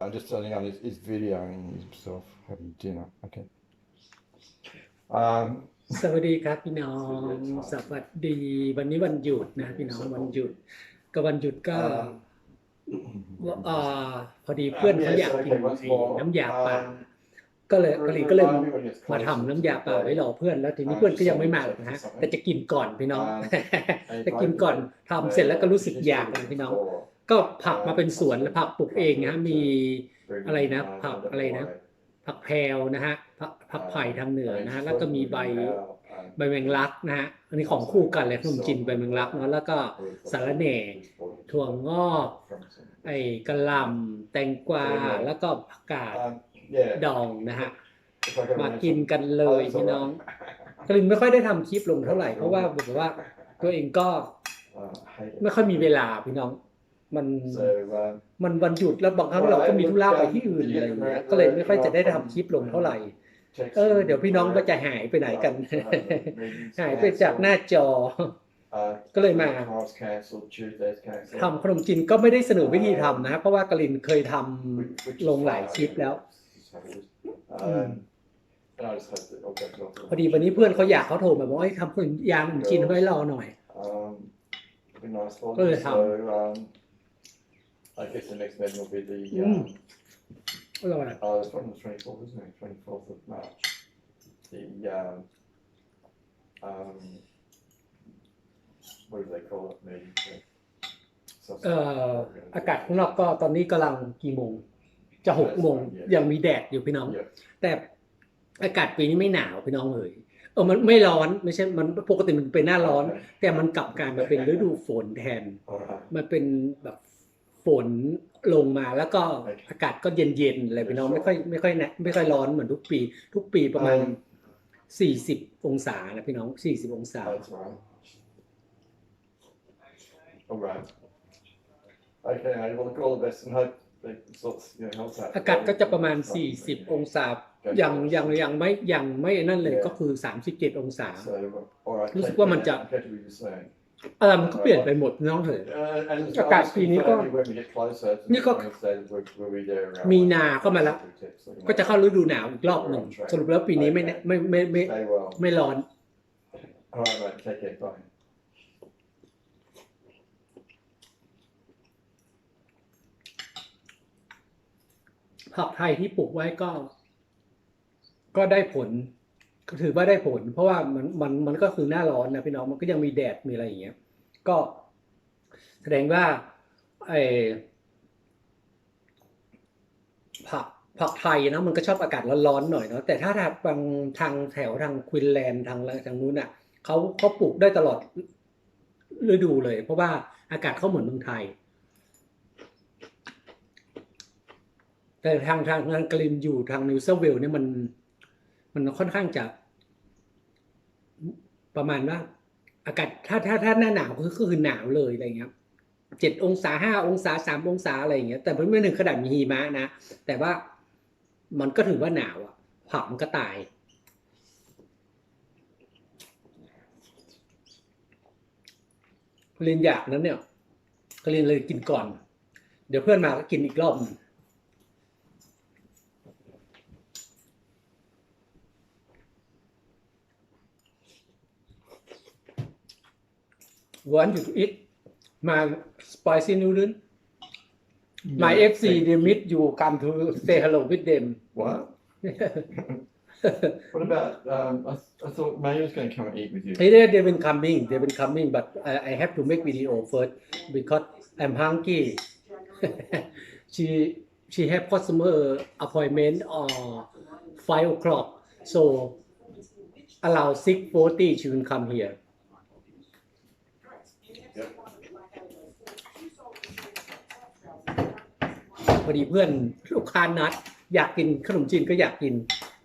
I'm just telling you, he's, he's videoing himself having dinner. Okay. Um, สวัสดีครับพี่น้อง สวัสดี วันนี้วันหยุดนะพี่น้องวันหยุด ก็วันหยุดก็เอ่อพอดีเพื่อนเขาอยากกินไอ้น้ำยาป่าก็เลยก็เลยก็เลยมาทำน้ำยาป่าไว้รอเพื่อนแล้วทีนี้เพื่อนก็ยังไม่มาหรอกนะฮะแต่จะกินก่อนพี่น้องจะกินก่อนทำเสร็จแล้วก็รู้สึกอยากนะพี่น้อง ก็ผักมาเป็นสวนแล้วผักปลูกเองนะฮะมีอะไรนะ ผักอะไรนะ ผักแพรวนะฮะผักผักไผ่ทางเหนือนะฮะแล้วก็มีใบใบแมงลักนะฮะอันนี้ของคู่กันเลยขนมจีนใบแมงลักเนาะแล้วก็สาระแหน่ถั่วงอกไอ้กระหล่ำแตงกวาแล้วก็ผักกาดดองนะฮะมากินกันเลยพี่น้องกลินไม่ค่อยได้ทำคลิปลงเท่าไหร่เพราะว่าแบบว่าตัวเองก็ไม่ค่อยมีเวลาพี่น้อง มันมันวันหยุดแล้วบางครั้งเราก็มีธุระไปที่อื่นอะไรอย่างเงี้ยก็เลยไม่ค่อยจะได้ทำคลิปลงเท่าไหร่ เออ เดี๋ยวพี่น้องก็จะหายไปไหนกัน หายไปจากหน้าจอ ก็เลยมาทำขนมจีนก็ไม่ได้เสนอวิธีทำนะ เพราะว่ากลินเคยทำลงหลายคลิปแล้วอืมพอดีวันนี้เพื่อนเขาอยากเขาโทรมาบอกว่าให้ทำขนมยางขนมจีนให้รอหน่อยก็เลยทำ I guess the next menu will be the. Mm. Um, อร่อย oh, it's from the 24th, isn't it? 24th of March. The. Um, um, what do they call it? Meeting. the เอ่อ sausage- อากาศข้างนอกก็ตอนนี้กำลังกี่โมง จะหกโมงยังมีแดดอยู่พี่น้อง Yeah. แต่อากาศปีนี้ไม่หนาวพี่น้องเลยเออมันไม่ร้อนไม่ใช่มันปกติมันเป็นหน้าร้อน Okay. แต่มันกลับกลายมาเป็นฤดูฝนแทน Alright. มันเป็นแบบฝ นลงมาแล้วก็อากาศก็เย็นๆอะไรพี่น้องไม่ค่อยไม่ค่อยนะไม่ค่อยร้อนเหมือนทุกปี ทุกปีประมาณ Um, สี่สิบองศานะพี่น้องสี่สิบองศา That's all right. All right. Okay, I will all the best and hope they sorts, you know, helps out. อากาศก็จะประมาณ40องศายังยังยังไม่ยังไม่นั่นเลยก็คือ37องศา So, all right. รู้สึก take ว่ามันจะ care. Okay, we were saying. อะไรมันก็เปลี่ยนไปหมดพี่น้องเถอะ Uh, and as อากาศ well as ปีนี้ก็ confirming when we get closer to นี่ก็ the Wednesday, we'll- we'll be there around มีนาเข้ามาแล้ว 1:00. ก็จะเข้าฤดูหนาวอีกรอบหนึ่งสรุปแล้วปีนี้ไม่แน่ไม่ไม่ไม่ Stay well. ไม่ร้อน All right, mate. Take care. Bye. ผักไทยที่ปลูกไว้ก็ ก็ได้ผล ก็ถือว่าได้ผล เพราะว่ามันมันมันก็คือหน้าร้อนนะพี่น้องมันก็ยังมีแดดมีอะไรอย่างเงี้ย ก็แสดงว่าไอผักผักไทยนะมันก็ชอบอากาศร้อนๆหน่อยเนาะแต่ถ้าทางบางทางแถวทางควินแลนด์ทางทางนู้นอะเขาเขาปลูกได้ตลอดฤดูเลย เพราะว่าอากาศเขาเหมือนเมืองไทย แต่ทางทางทางกลินอยู่ทางนิวเซอร์เวลเนี่ยมัน มันค่อนข้างจะ ประมาณว่า อากาศถ้าถ้าถ้าหน้าหนาวก็คือคือหนาวเลยอะไรเงี้ยเจ็ดองศาห้าองศาสามองศาอะไรอย่างเงี้ย แต่มันไม่ถึงขนาดมีหิมะนะ แต่ว่ามันก็ถือว่าหนาวอะผักมันก็ตาย เรียนอยากนั้นเนี่ยก็เรียนเลยกินก่อน เดี๋ยวเพื่อนมาก็กินอีกรอบนึง want you to eat my spicy noodle. My Yeah, FC, thank they meet you, come to say hello with them. What? What about? Um, I, I thought May was going to come and eat with you. Hey, they, they've been coming, they've been coming, but I, I have to make video first because I'm hungry. she she have customer appointment or five o'clock, so around six forty she will come here. พอดีเพื่อนลูกค้านัด อยากกินขนมจีนก็อยากกิน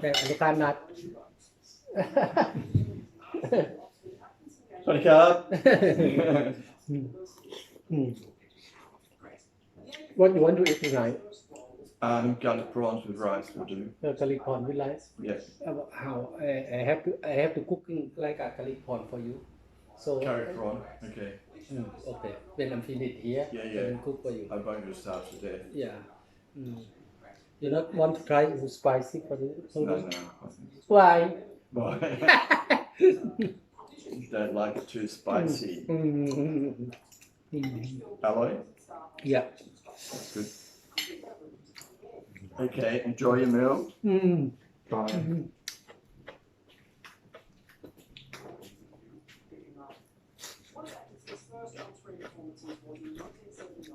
แต่ลูกค้านัด Twenty card. Hmm. What you want to eat tonight? um, garlic prawns with rice will do. The garlic corn with rice. Yes. Uh, How I, I have to I have to cooking like a garlic corn for you. So Curry prawn. Okay. Mm, okay. When I'm finished here, yeah, yeah. I will cook for you. I buy your stuff today. Yeah. Mm. You not want to try it spicy for you? No, no. Why? Why? Don't like it too spicy. Mm. Mm. Alloy? Yeah. That's good. Okay, enjoy your meal. Mm. Bye. -hmm.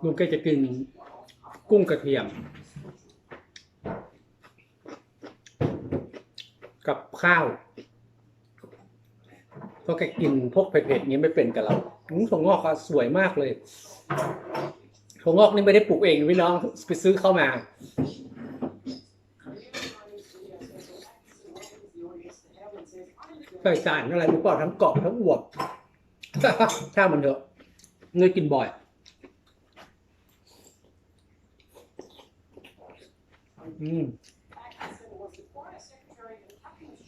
ลุงแกจะกินกุ้งกระเทียม กับข้าวเพราะแกกินพวกเผ็ดๆนี้ไม่เป็นกับเราถั่วงอกอะสวยมากเลยถั่วงอกนี่ไม่ได้ปลูกเองพี่น้องไปซื้อเข้ามาใส่สารอะไรหรือเปล่าทั้งกรอบทั้งอวบช่างมันเถอะเงยกินบ่อย อืม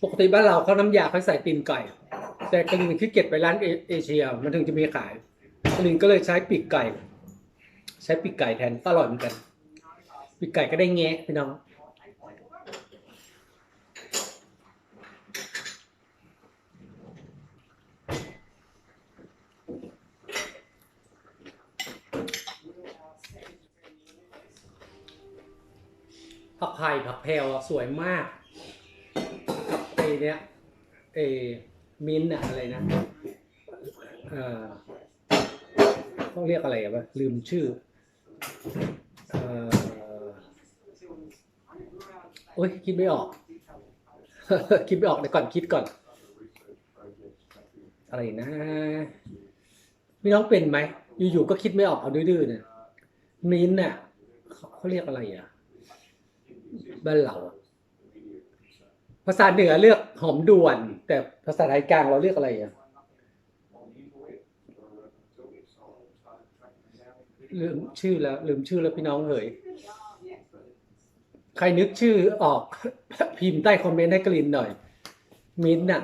ปกติบ้านเราเขาน้ำยาเขาใส่ตีนไก่ แต่กลินขี้เกียจไปร้านเอเชีย มันถึงจะมีขายกลินก็เลยใช้ปีกไก่ ใช้ปีกไก่แทนก็อร่อยเหมือนกันปีกไก่ก็ได้แงะพี่น้อง ผักไผ่ผักแพรวสวยมากกับไอเนี้ยเอมิ้นอะอะไรนะเอ่อต้องเรียกอะไรอะวะลืมชื่อเอ่อโอ้ยคิดไม่ออก คิดไม่ออกเดี๋ยวก่อนคิดก่อน อะไรนะพี่น้องเป็นไหมอยู่ๆก็คิดไม่ออกเอาดื้อๆเนี่ยมิ้นท์น่ะเขาเขาเรียกอะไรอะ บ้านเราอะภาษาเหนือเรียกหอมด่วน แต่ภาษาไทยกลางเราเรียกอะไรอะลืมชื่อแล้ว ลืมชื่อแล้วพี่น้องเหยใครนึกชื่อออกพิมพ์ใต้คอมเมนต์ให้กลินหน่อย มิ้นท์น่ะ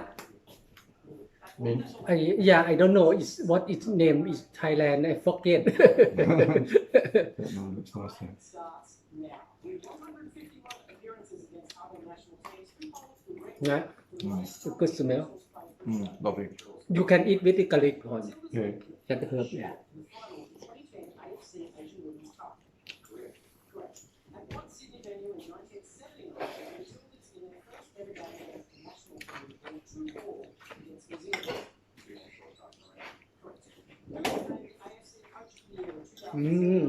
Mint. ไอ้ yeah I don't know is what its name is Thailand I forget But no, it looks nice. Yeah. นะ Nice. good smell Mm, lovely. you can eat with the garlic on Yeah. can herb yeah อืม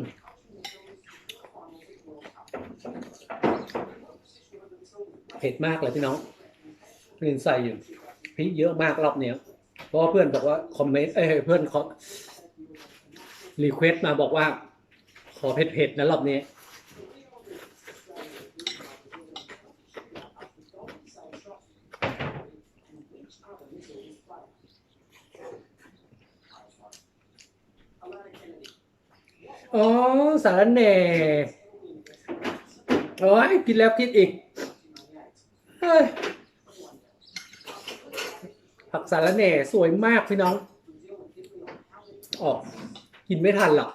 เผ็ดมากเลินใส่อยู่พริกเยอะมากรอบเนี้ยเพราะเพื่อนบอกว่าคอมเมนต์เอ้ยเพื่อนเขารีเควสมาบอกว่า ขอเผ็ดๆนะรอบนี้อ๋อสารแหน่โอ้ยกินแล้วคิดอีกเฮ้ยผัก สารแหน่สวยมากพี่น้อง ออกกินไม่ทันหรอก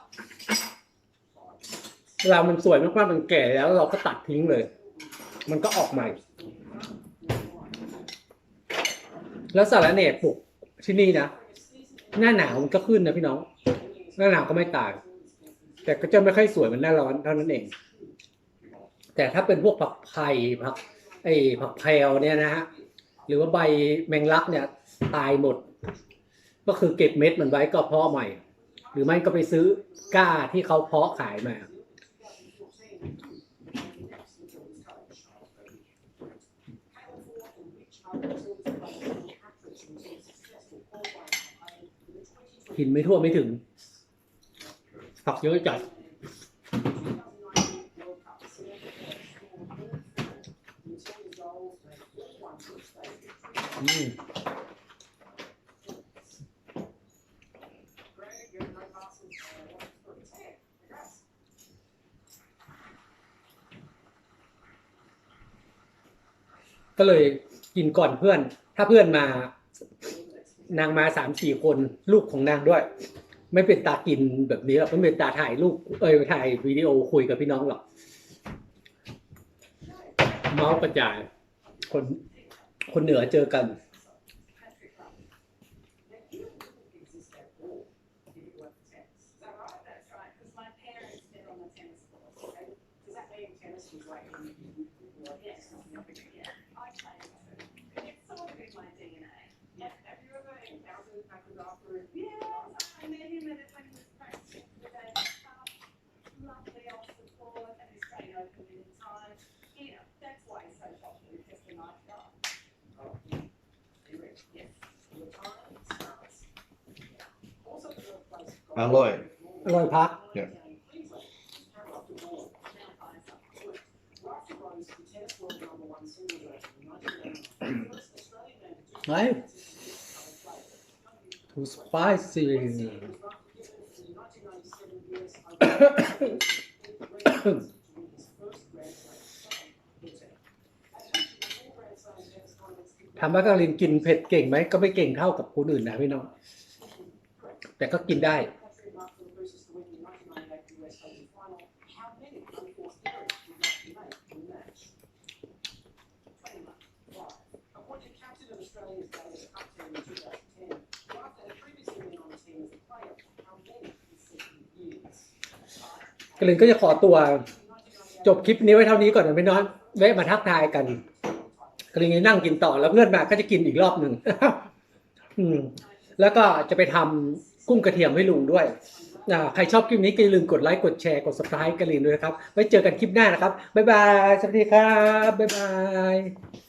เวลามันสวยมากๆมันแก่แล้วเราก็ตัดทิ้งเลย มันก็ออกใหม่ แล้วสารแหน่ปลูกที่นี่นะหน้าหนาวมันก็ขึ้นนะพี่น้อง หน้าหนาวก็ไม่ตายแต่ก็จะไม่ค่อยสวยเหมือนหน้าร้อนเท่านั้นเอง แต่ถ้าเป็นพวกผักไผ่ผักไอ้ผักแพรวเนี่ยนะฮะหรือว่าใบแมงลักเนี่ย ตายหมด ก็คือเก็บเม็ดมันไว้ก็เพาะใหม่ หรือไม่ก็ไปซื้อก้าที่เขาเพาะขายมากินไม่ทั่วไม่ถึง ผักเยอะจัดอืม ก็เลยกินก่อนเพื่อน ถ้าเพื่อนมานางมาสามสี่คนลูกของนางด้วย ไม่เป็นตากินแบบนี้หรอกไม่เป็นตาถ่ายรูปเอ้ยถ่ายวิดีโอคุยกับพี่น้องหรอกเมาส์กระจายคนคนเหนือเจอกัน That's right, because my parents met on the tennis court. Okay? Does that mean tennis was like, yes, yeah, I played too. It's sort of in my DNA. Yeah, have you ever encountered Patrick after? Yeah, I met him at when he was practicing for the Davis Cup. Lovely off the court and he's staying open in time. You know, that's why he's so popular, he's just a nice guy. Oh, yes, the time starts. Yeah. Also the workplace. อร่อยอร่อยพัก Yeah. ไหน too spicy ถามว่ากาลินกินเผ็ดเก่งไหม ก็ไม่เก่งเท่ากับคนอื่นนะพี่น้อง แต่ก็กินได้ Australian Sevens Cup team in 2010, after had previously been on the team as a player for how many consecutive years? กลินก็จะขอตัวจบคลิปนี้ไว้เท่านี้ก่อนนะพี่น้องแวะมาทักทายกันกลินนั่งกินต่อแล้วเพื่อนมาก็จะกินอีกรอบหนึ่งอืมแล้วก็จะไปทำกุ้งกระเทียมให้ลุงด้วยใครชอบคลิปนี้ก็อย่าลืมกดไลค์กดแชร์กด subscribe กาลินด้วยนะครับ ไว้เจอกันคลิปหน้านะครับ บ๊ายบาย สวัสดีครับ บ๊ายบาย